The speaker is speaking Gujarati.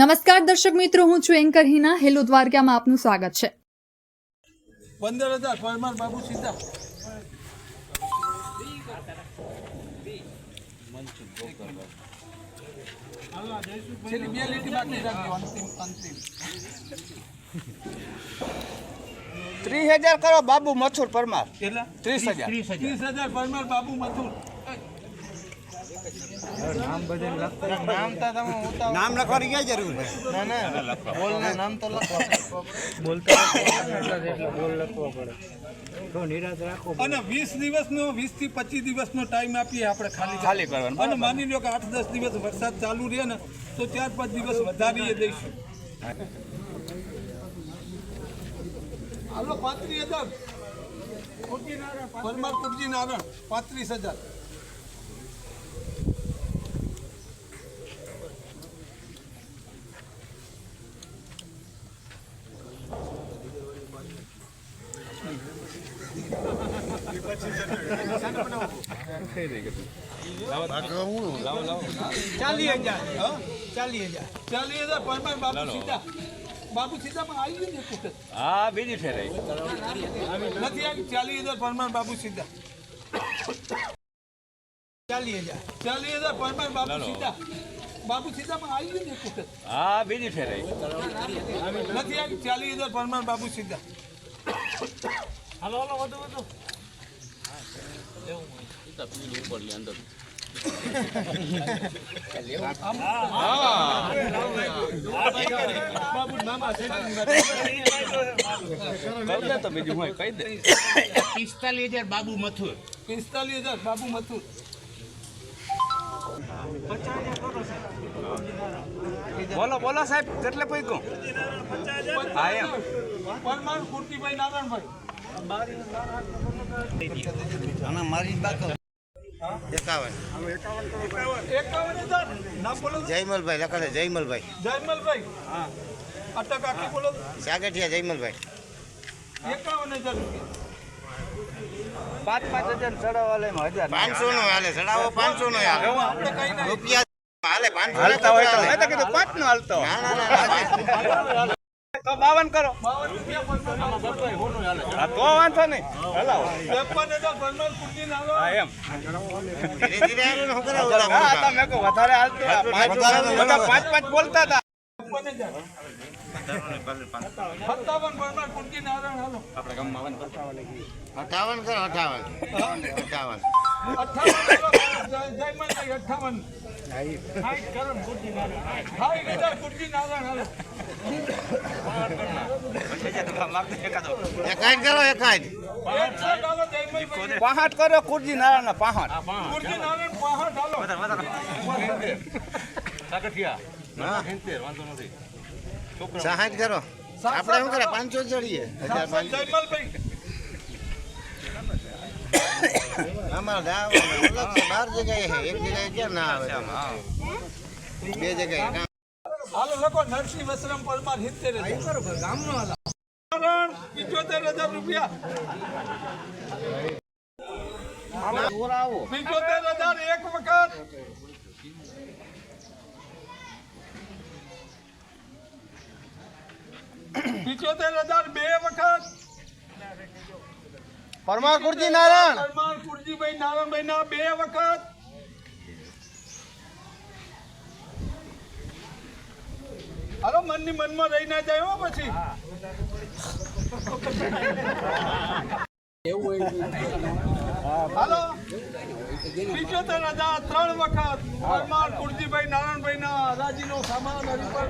નમસ્કાર દર્શક મિત્રો હું છું એન્કર હિના. હેલો દ્વારકામાં આપનું સ્વાગત છે. પંદર હજાર પરમાર બાબુ સીધા. ત્રીસ હજાર કરો બાબુ મથુર પરમાર. ત્રીસ હજાર. ત્રીસ હજાર પરમાર બાબુ મથુર. નામ લખવાની ક્યાં જરૂર છે? અને વીસ દિવસનો વીસથી પચીસ દિવસનો ટાઈમ આપીએ આપણે ખાલી. ખાલી કરવાનો, અને માની લો કે આઠ દસ દિવસ વરસાદ ચાલુ રહે ને તો ચાર પાંચ દિવસ વધારીએ દઈશું. હાલો પાંત્રીસ હજાર. પરમાર કુટજી નારાયણ પાંત્રીસ હજાર. ચાલીસ હજાર ચાલીસ હજાર ચાલીસ હજાર પરમાર બાબુ સીધા. બાબુ સીધામાં આવી ગયું ને એક વખત. હા બીજી ફેર નથી આવી ચાલીસ હજાર પરમાર બાબુ સીધા. ચાલીસ હજાર ચાલીસ હજાર પરમાર બાબુ સીધા. બાબુ સીધામાં આવી ગયું ને એક વખત. હા બીજી ફેર નથી આવી ચાલીસ હજાર પરમાર બાબુ સીધા. તો બીજું હોય કહી દે પિસ્તાલીસ હજાર બાબુ મથુર પિસ્તાલીસ હજાર બાબુ મથુર બોલો બોલો સાહેબ કેટલે પૈકું હા એમ. પરમાર કુર્તીભાઈ નારાયણભાઈ. એકાવન એકાવન. જયમલભાઈ લખે જયમલભાઈ. જયમલભાઈ. અટક આખી બોલો. સાગઠિયા જયમલભાઈ. એકાવન હજાર રૂપિયા. પાંચ પાંચ હજાર ચડાવવા લે હજાર. પાંચસો નો હાલે. ચડાવો પાંચસો નો રૂપિયા હાલે પાંચસો હાલતા હોય તો પાંચ નો હાલતો ના ના ના, ના તો બાવન કરો તો વાંધો નહીં હલાવો એમ કરે? તમે કહો વધારે પાંચ બધા પાંચ પાંચ બોલતા હતા અઠાવન પરમાર કુર્તી નારાયણ હાલો અઠાવન કરો અઠાવન અઠાવન સાઠ કરો ને કુર્તી નારાયણ સાઠ હજાર નારાયણ હાલો કરો હાલો જયમલભાઈ પહાટ કરો કુરજી નારાયણ ના પહાટ કરો. આપણે શું કરે? પાંચસો ચડીએ. હજાર અમારા બાર જગ્યાએ છે. એક જગ્યાએ ક્યાં ના આવે? બે જગ્યાએ. હાલો લખો નરસિંહ વસરામ પરમાર સિત્તેર હજાર. ગામનો પિચોતેર હજાર રૂપિયા. પિચોતેર હજાર એક વખત. પિચોતેર હજાર બે વખત. પરમાર કુરજી નારાયણ. પરમાર કુરજીભાઈ નારાયણભાઈ ના બે વખત. મનની મનમાં રહી ના જાય પછી. હાલો. હજાર ત્રણ વખત પરમાર કુરજીભાઈ નારાયણભાઈ ના હરાજી નો સામાન હરિપર